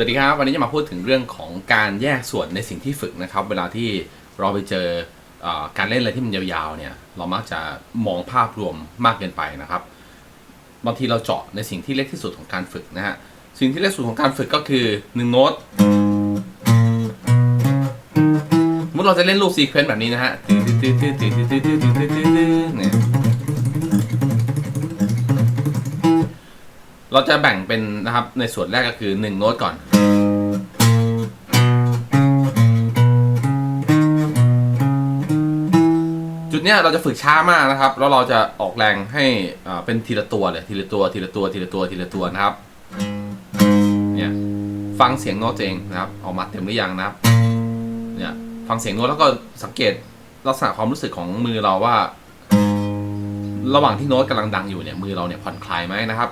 วัสดีครับ วันนี้จะมาพูดถึงเรื่องของการแยกส่วนในสิ่งที่ฝึกนะครับ เวลาที่เราไปเจออการเล่นอะไรที่มันยาวๆเนี่ยเรามักจะมองภาพรวมมากเกินไปนะครับ บางทีเราเจาะในสิ่งที่เล็กที่สุดของการฝึกนะฮะสิ่งที่เล็กที่สุดของการฝึกก็คือหนึ่งโน้ตสมมติเราจะเล่นลูกซีเควนต์แบบนี้นะฮะเนี่ย เราจะแบ่งเป็นนะครับในส่วนแรกก็คือ1โน้ตก่อน จุดเนี้ยเราจะฝึกช้ามากนะครับ แล้วเราจะออกแรงให้อ่าเป็นทีละตัวเลยทีละตัวทีละตัวทีละตัวทีละตัวนะครับเนี่ยฟังเสียงโน้ตเองนะครับออกมาเต็มหรือยังนะครับเนี่ยฟังเสียงโน้ตแล้วก็สังเกตลักษณะความรู้สึกของมือเราว่า ระหว่างที่โน้ตกำลังดังอยู่เนี่ยมือเราเนี่ยผ่อนคลายไหมนะครับ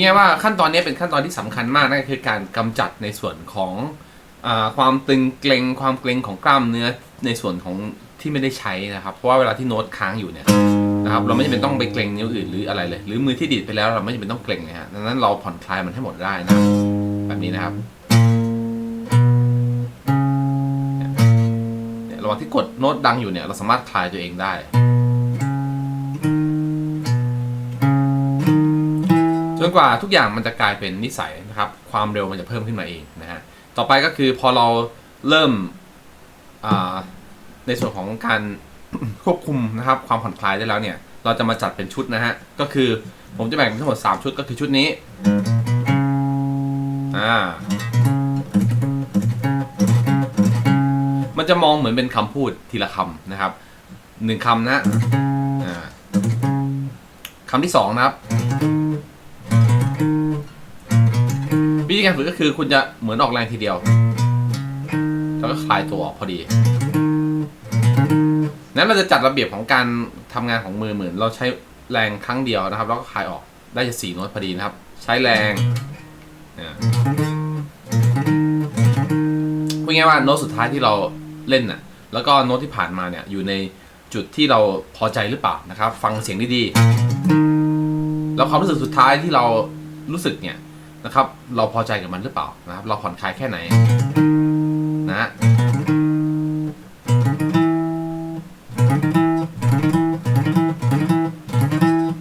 เป็นไงว่าขั้นตอนนี้เป็นขั้นตอนที่สำคัญมากนั่นคือการกำจัดในส่วนของอความตึงเกรงความเกรงของกล้ามเนื้อในส่วนของที่ไม่ได้ใช้นะครับ เพราะว่าเวลาที่โน้ตค้างอยู่เนี่ยนะครับเราไม่จำเป็นต้องไปเกรงนิ้วอื่นหรืออะไรเลย หรือมือที่ดีดไปแล้วเราไม่จำเป็นต้องเกรงเลยฮะดังนั้นเราผ่อนคลายมันให้หมดได้นะแบบนี้นะครับเนี่ยระหว่างที่กดโน้ตดังอยู่เนี่ยเราสามารถคลายตัวเองได้ จนกว่าทุกอย่างมันจะกลายเป็นนิสัยนะครับ ความเร็วมันจะเพิ่มขึ้นมาเองนะฮะต่อไปก็คือพอเราเริ่มในส่วนของการควบคุมนะครับ ความผ่อนคลายได้แล้วเนี่ย เราจะมาจัดเป็นชุดนะฮะก็คือผมจะแบ่งเป็นทั้งหมด 3 ชุดก็คือชุดนี้อ่ามันจะมองเหมือนเป็นคำพูดทีละคำนะครับหนึ่งคำนะคำที่สองนะครับ ธีการฝึกก็คือคุณจะเหมือนออกแรงทีเดียว แล้วก็คลายตัวออกพอดี นั้นเราจะจัดระเบียบของการทำงานของมือเหมือนเราใช้แรงครั้งเดียวนะครับ แล้วก็คลายออกได้จะสี่โน้ตพอดีนะครับ ใช้แรงอ่าพูดง่ายว่าโน้ตสุดท้ายที่เราเล่นน่ะ แล้วก็โน้ตที่ผ่านมาเนี่ยอยู่ในจุดที่เราพอใจหรือเปล่านะครับ ฟังเสียงดีๆแล้วความรู้สึกสุดท้ายที่เรารู้สึกเนี่ย นะครับ เราพอใจกับมันหรือเปล่านะครับ เราผ่อนคลายแค่ไหนนะฮะ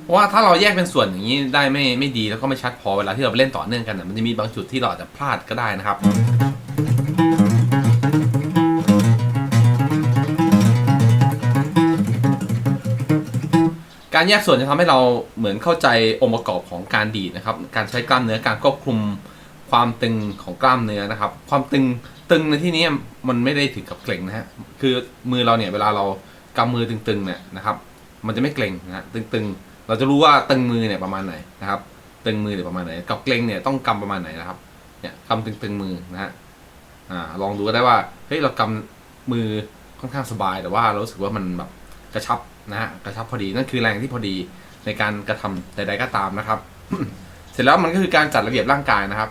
เพราะว่าถ้าเราแยกเป็นส่วนอย่างนี้ได้ไม่ไม่ดีแล้วก็ไม่ชัดพอเวลาที่เราเล่นต่อเนื่องกันนะมันจะมีบางจุดที่เราอาจจะพลาดก็ได้นะครับ การแยกส่วนจะทำให้เราเหมือนเข้าใจองค์ประกอบของการดีดนะครับ การใช้กล้ามเนื้อการควบคุมความตึงของกล้ามเนื้อนะครับ ความตึงตึงในที่นี้มันไม่ได้ถึงกับเกร็งนะฮะคือมือเราเนี่ยเวลาเรากำมือตึงๆเนี่ยนะครับ มันจะไม่เกร็งนะฮะตึงๆ เราจะรู้ว่าตึงมือเนี่ยประมาณไหนนะครับ ตึงมือเนี่ยประมาณไหน กับเกร็งเนี่ยต้องกำประมาณไหนนะครับเนี่ยกำตึงๆมือนะฮะอ่าลองดูก็ได้ว่าเฮ้ยเรากำมือค่อนข้างสบายแต่ว่าเรารู้สึกว่ามันแบบกระชับ นะฮะกระชับพอดีนั่นคือแรงที่พอดีในการกระทำใด ๆก็ตามนะครับ เสร็จแล้วมันก็คือการจัดระเบียบร่างกายนะครับ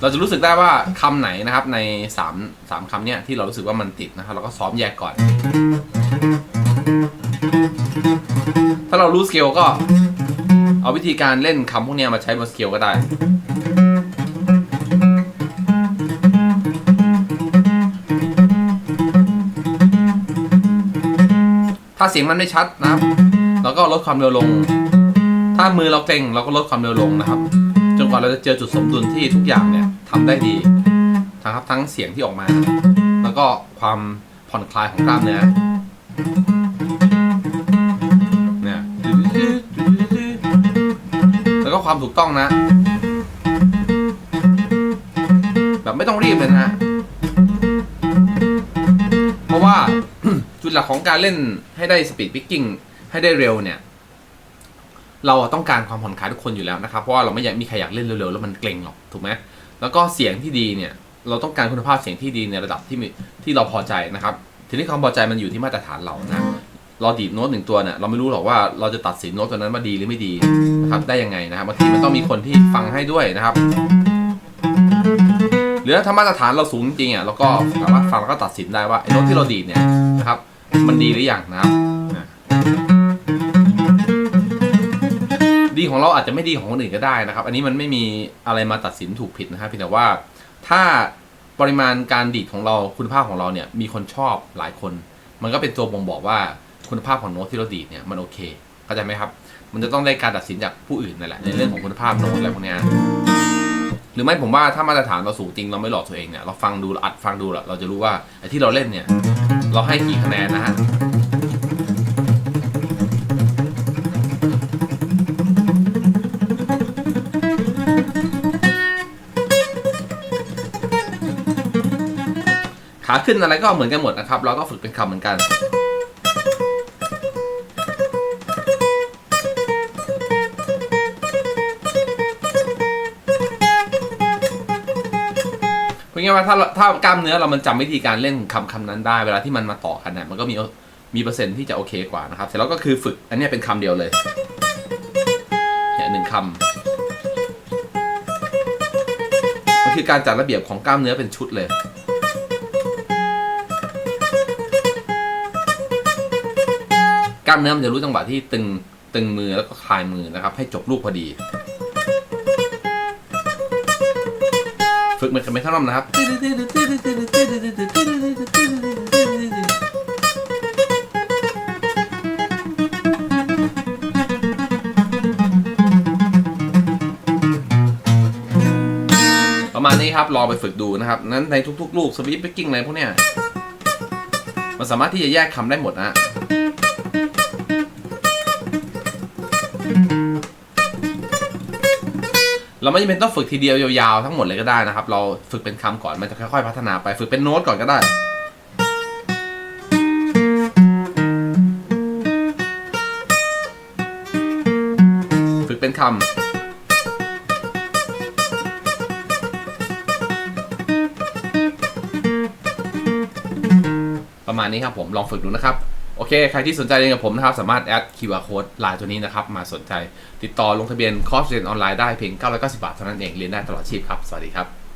เราจะรู้สึกได้ว่าคำไหนนะครับในสามสามคำเนี่ยที่เรารู้สึกว่ามันติดนะครับ เราก็ซ้อมแยกก่อน ถ้าเรารู้สเกลก็ เอาวิธีการเล่นคำพวกเนี้ยมาใช้บนสเกลก็ได้ ถ้าเสียงมันไม่ชัดนะครับ เราก็ลดความเร็วลง ถ้ามือเราเกร็งเราก็ลดความเร็วลงนะครับ จนกว่าเราจะเจอจุดสมดุลที่ทุกอย่างเนี่ยทำได้ดีนะครับทั้งเสียงที่ออกมา แล้วก็ความผ่อนคลายของกล้ามเนื้อเนี่ยแล้วก็ความถูกต้องนะ แบบไม่ต้องรีบเลยนะฮะเพราะว่า จุดหลักของการเล่นให้ได้สปีดพิกกิ้งให้ได้เร็วเนี่ย เราต้องการความผ่อนคลายทุกคนอยู่แล้วนะครับ เพราะว่าเราไม่อยากมีใครอยากเล่นเร็วๆแล้วมันเกร็งหรอกถูกไหมแล้วก็เสียงที่ดีเนี่ย เราต้องการคุณภาพเสียงที่ดีในระดับที่มีที่เราพอใจนะครับ ทีนี้ความพอใจมันอยู่ที่มาตรฐานเรานะเราดีดโน้ตหนึ่งตัวเนี่ยเราไม่รู้หรอกว่าเราจะตัดสินโน้ตตัวนั้นว่าดีหรือไม่ดีนะครับได้ยังไงนะครับบางทีมันต้องมีคนที่ฟังให้ด้วยนะครับหรือถ้ามาตรฐานเราสูงจริงอะเราก็สามารถฟังแล้วก็ตัดสินได้ว่าไอ้โน้ตที่เราดีดเนี่ยนะครับ มันดีหรือยังนะครับ ดีของเราอาจจะไม่ดีของคนอื่นก็ได้นะครับ อันนี้มันไม่มีอะไรมาตัดสินถูกผิดนะครับเพียงแต่ว่าถ้าปริมาณการดีดของเราคุณภาพของเราเนี่ยมีคนชอบหลายคน มันก็เป็นตัวบ่งบอกว่าคุณภาพของโน้ตที่เราดีดเนี่ยมันโอเคเข้าใจไหมครับ มันจะต้องได้การตัดสินจากผู้อื่นนั่นแหละในเรื่องของคุณภาพโน้ตอะไรพวกนี้ รือไม่ผมว่าถ้ามาตรฐานเราสูงจริงเราไม่หลอกตัวเองเนี่ยเราฟังดูเราอัดฟังดูแล้วเราจะรู้ว่าไอ้ที่เราเล่นเนี่ย เราให้กี่คะแนนนะฮะขาขึ้นอะไรก็เหมือนกันหมดนะครับ เราก็ฝึกเป็นคำเหมือนกัน ง่ายๆว่าถ้าถ้ากล้ามเนื้อเรามันจำวิธีการเล่นคำคำนั้นได้ เวลาที่มันมาต่อกันเนี่ยมันก็มีมีเปอร์เซ็นต์ที่จะโอเคกว่านะครับเสร็จแล้วก็คือฝึกอันนี้เป็นคำเดียวเลยเนี่ยหนึ่งคำมันคือการจัดระเบียบของกล้ามเนื้อเป็นชุดเลยกล้ามเนื้อมันจะรู้จังหวะที่ตึงตึงมือแล้วก็คลายมือนะครับ ให้จบลูกพอดี ฝึกเหมือนกับเมทัลนอมนะครับ ประมาณนี้ครับลองไปฝึกดูนะครับ นั้นในทุกๆ ลูกสวิปเปกกิ้งอะไรพวกเนี้ยมันสามารถที่จะแยกคำได้หมดนะ เราไม่จำเป็นต้องฝึกทีเดียวยาวๆทั้งหมดเลยก็ได้นะครับ เราฝึกเป็นคำก่อนมันจะค่อยๆพัฒนาไปฝึกเป็นโน้ตก่อนก็ได้ ฝึกเป็นคำประมาณนี้ครับผมลองฝึกดูนะครับ โอเค ใครที่สนใจเรียนกับผมนะครับ สามารถแอด QR code ไลน์ตัวนี้นะครับ มาสนใจ ติดต่อลงทะเบียนคอร์สเรียนออนไลน์ได้เพียง 990 บาทเท่านั้นเอง เรียนได้ตลอดชีพครับ สวัสดีครับ